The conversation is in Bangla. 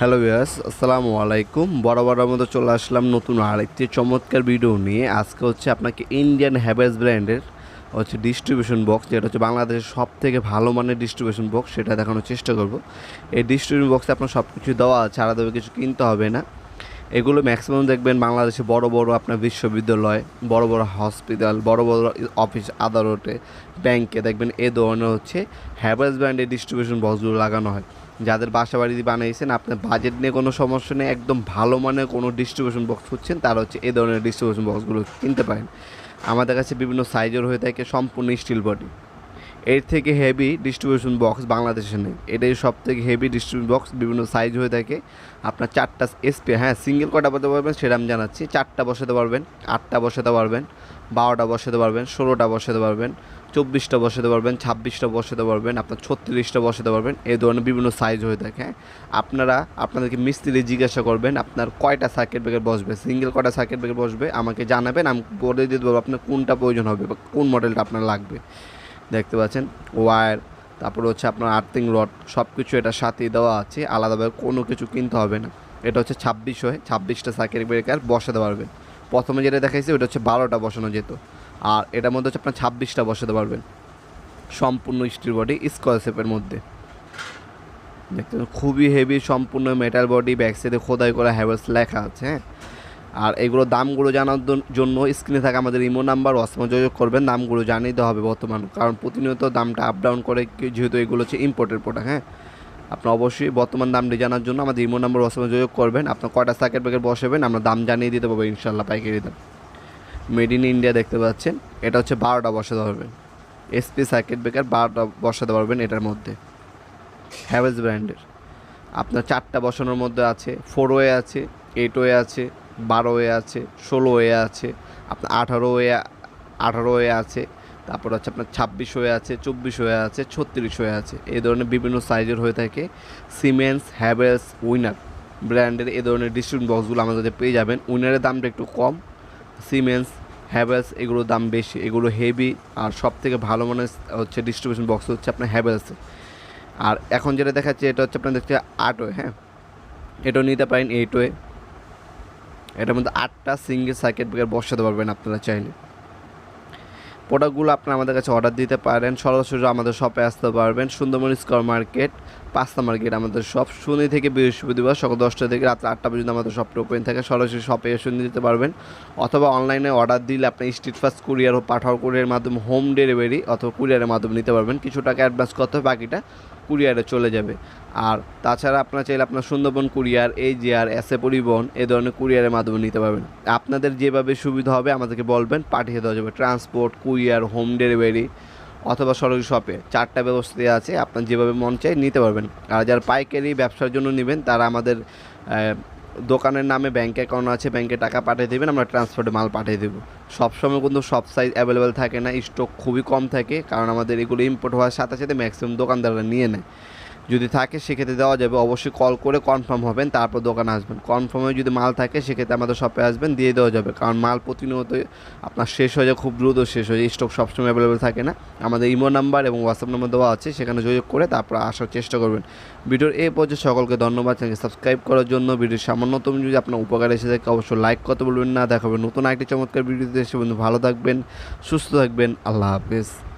হ্যালো ভিউয়ার্স আসসালামু আলাইকুম। বরাবরের মতো চলে আসলাম নতুন আরেকটি চমৎকার ভিডিও নিয়ে। আজকে হচ্ছে আপনাকে ইন্ডিয়ান হ্যাভেলস ব্র্যান্ডের হচ্ছে ডিস্ট্রিবিউশন বক্স যেটা হচ্ছে বাংলাদেশের সব থেকে ভালো মানের ডিস্ট্রিবিউশন বক্স সেটা দেখানোর চেষ্টা করব। এই ডিস্ট্রিবিউশন বক্সে আপনার সব কিছু দেওয়া আছে আলাদাভাবে কিছু কিনতে হবে না। এগুলো ম্যাক্সিমাম দেখবেন বাংলাদেশে বড় বড় আপনার বিশ্ববিদ্যালয়, বড় বড় হসপিটাল বড় বড় অফিস আদালতে ব্যাংকে দেখবেন এ ধরনের হচ্ছে হ্যাভেলস ব্র্যান্ডের ডিস্ট্রিবিউশন বক্সগুলো লাগানো হয়। যাদের বাসা বাড়ি বানিয়েছেন আপনার বাজেট নিয়ে কোনো সমস্যা নেই, একদম ভালো মানের কোনো ডিস্ট্রিবিউশন বক্স খুঁজছেন, তারা হচ্ছে এই ধরনের ডিস্ট্রিবিউশন বক্সগুলো কিনতে পারেন। আমাদের কাছে বিভিন্ন সাইজের হয়ে থাকে সম্পূর্ণ স্টিল বডি এর থেকে হেভি ডিস্ট্রিবিউশন বক্স বাংলাদেশে নেই। এটাই সব থেকে হেভি ডিস্ট্রিবিউশন বক্স বিভিন্ন সাইজ হয়ে থাকে। আপনার চারটা এসপি হ্যাঁ সিঙ্গেল কটা বসাতে পারবেন, সেটা আমি জানাচ্ছি। চারটা বসাতে পারবেন, আটটা বসাতে পারবেন, বারোটা বসাতে পারবেন, ষোলোটা বসাতে পারবেন। চব্বিশটা বসাতে পারবেন, ছাব্বিশটা বসাতে পারবেন, আপনার ছত্রিশটা বসাতে পারবেন, এই ধরনের বিভিন্ন সাইজ হয়ে থাকে। আপনারা, আপনাদেরকে মিস্ত্রি জিজ্ঞাসা করবেন, আপনার কয়টা সার্কিট ব্রেকার বসবে? সিঙ্গেল কয়টা সার্কিট ব্রেকার বসবে? আমাকে জানাবেন, আমি বলে দিতে পারব আপনার কোনটা প্রয়োজন হবে বা কোন মডেলটা আপনার লাগবে। দেখতে পাচ্ছেন? ওয়্যার তারপরে হচ্ছে আপনার আর্থিং রড সব কিছু এটা সাথেই দেওয়া আছে, আলাদাভাবে কোনো কিছু কিনতে হবে না। এটা হচ্ছে ছাব্বিশ হয়ে, ছাব্বিশটা সার্কিট ব্রেকার বসাতে পারবেন। প্রথমে যেটা দেখাইছি, ওটা হচ্ছে বারোটা বসানো যেত। আর এটার মধ্যে হচ্ছে আপনার ছাব্বিশটা বসাতে পারবেন। সম্পূর্ণ স্টিল বডি স্কোয়ার শেপের মধ্যে। দেখতে খুবই হেভি সম্পূর্ণ মেটাল বডি ব্যাক সাইডে খোদাই করা হ্যাভেলস লেখা আছে হ্যাঁ? আর এগুলো দামগুলো জানার জন্য স্ক্রিনে থাকা আমাদের ইমো নাম্বার অসময় যোগাযোগ করবেন, দামগুলো জানিয়ে দিতে হবে বর্তমান, কারণ প্রতিনিয়ত দামটা আপ ডাউন করে যেহেতু এগুলো হচ্ছে ইম্পোর্টের প্রোডাক্ট হ্যাঁ? আপনার অবশ্যই বর্তমান দামটি জানার জন্য আমাদের ইমো নাম্বার অসময় যোগাযোগ করবেন, আপনার কয়টা সার্কিট ব্রেকার বসাবেন, আমরা দাম জানিয়ে দিতে পারব ইনশাল্লাহ পাইকারি দাম। মেড ইন ইন্ডিয়া দেখতে পাচ্ছেন। এটা হচ্ছে বারোটা বসাতে পারবেন। এসপি, সার্কিট ব্রেকার, বারোটা বসাতে পারবেন এটার মধ্যে। হ্যাভেলস ব্র্যান্ডের আপনার চারটা বসানোর মধ্যে আছে। ফোর ওয়ে আছে এইট ওয়ে আছে, বারো ওয়ে আছে, ষোলো ওয়ে আছে, আপনার আঠারো ওয়ে আঠারো ওয়ে আছে, তারপর হচ্ছে আপনার ছাব্বিশ হয়ে আছে, চব্বিশ হয়ে আছে, ছত্রিশ হয়ে আছে। এই ধরনের বিভিন্ন সাইজের হয়ে থাকে। সিমেন্স হ্যাভেলস উইনার ব্র্যান্ডের এই ধরনের ডিস্ট্রিবিউশন বক্সগুলো আমাদের পেয়ে যাবেন। উইনারের দামটা একটু কম। সিমেন্স হ্যাভেলস এগুলোর দাম বেশি। এগুলো হেভি আর সব থেকে ভালো মানে হচ্ছে ডিস্ট্রিবিউশন বক্স হচ্ছে আপনার হ্যাভেলস আর এখন যেটা দেখাচ্ছে, এটা হচ্ছে আপনার দেখতে আট ওয়ে হ্যাঁ? এটাও নিতে পারেন এইটওয়ে এটার মধ্যে আটটা সিঙ্গেল সার্কিট ব্রেকার বসাতে পারবেন আপনারা চাইলে। প্রোডাক্টগুলো আপনারা আমাদের কাছে অর্ডার দিতে পারেন। সরাসরি আমাদের শপে আসতে পারবেন। সুন্দরবন স্কোয়ার মার্কেট পাঁচটা মার্কেট আমাদের শপ শনি থেকে বৃহস্পতিবার সকাল দশটা থেকে রাত আটটা পর্যন্ত আমাদের শপটা ওপেন থাকে। সরাসরি শপে এসে নিতে পারবেন। অথবা অনলাইনে অর্ডার দিলে আপনি স্ট্রিট ফাস্ট কুরিয়ার ও পাঠাও কুরিয়ারের মাধ্যমে হোম ডেলিভারি অথবা কুরিয়ারের মাধ্যমে নিতে পারবেন। কিছু টাকা অ্যাডভান্স করতে হবে, বাকিটা কুরিয়ারে চলে যাবে। আর তাছাড়া আপনার চাইলে আপনার সুন্দরবন কুরিয়ার, এই জিআর এসে পরিবহন, এ ধরনের কুরিয়ারের মাধ্যমে নিতে পারবেন। আপনাদের যেভাবে সুবিধা হবে আমাদেরকে বলবেন, পাঠিয়ে দেওয়া যাবে। ট্রান্সপোর্ট, কুরিয়ার, হোম ডেলিভারি অথবা সরকারি শপে। চারটা ব্যবস্থা আছে, আপনার যেভাবে মন চাই নিতে পারবেন। আর যারা পাইকারি ব্যবসার জন্য নেবেন, তারা আমাদের দোকানের নামে ব্যাঙ্ক অ্যাকাউন্ট আছে ব্যাঙ্কে টাকা পাঠিয়ে দেবেন, আমরা ট্রান্সপোর্টে মাল পাঠিয়ে দেবো। সবসময় কিন্তু সব সাইজ অ্যাভেলেবেল থাকে না স্টক খুবই কম থাকে, কারণ আমাদের এগুলো ইম্পোর্ট হওয়ার সাথে সাথে ম্যাক্সিমাম দোকানদাররা নিয়ে নেয়। যদি থাকে, সেক্ষেত্রে দেওয়া যাবে। অবশ্যই কল করে কনফার্ম হবেন, তারপর দোকানে আসবেন। কনফার্মে যদি মাল থাকে, সেক্ষেত্রে আমাদের শপে আসবেন, দিয়ে দেওয়া যাবে। কারণ মাল প্রতিনিয়ত আপনার শেষ হয়ে যায়, খুব দ্রুত শেষ হয়ে যায়। স্টক সবসময় অ্যাভেলেবেল থাকে না। আমাদের ইমো নাম্বার এবং হোয়াটসঅ্যাপ নাম্বার দেওয়া আছে, সেখানে যোগাযোগ করে তারপর আসার চেষ্টা করবেন। ভিডিওর এই পর্যায়ে সকলকে ধন্যবাদ। চ্যানেলকে সাবস্ক্রাইব করার জন্য ভিডিওর সামান্যতম যদি আপনার উপকার এসে থাকে, অবশ্যই লাইক করতে বলবেন না। দেখাবেন নতুন একটি চমৎকার ভিডিওতে। এসে বন্ধু ভালো থাকবেন, সুস্থ থাকবেন। আল্লাহ হাফেজ।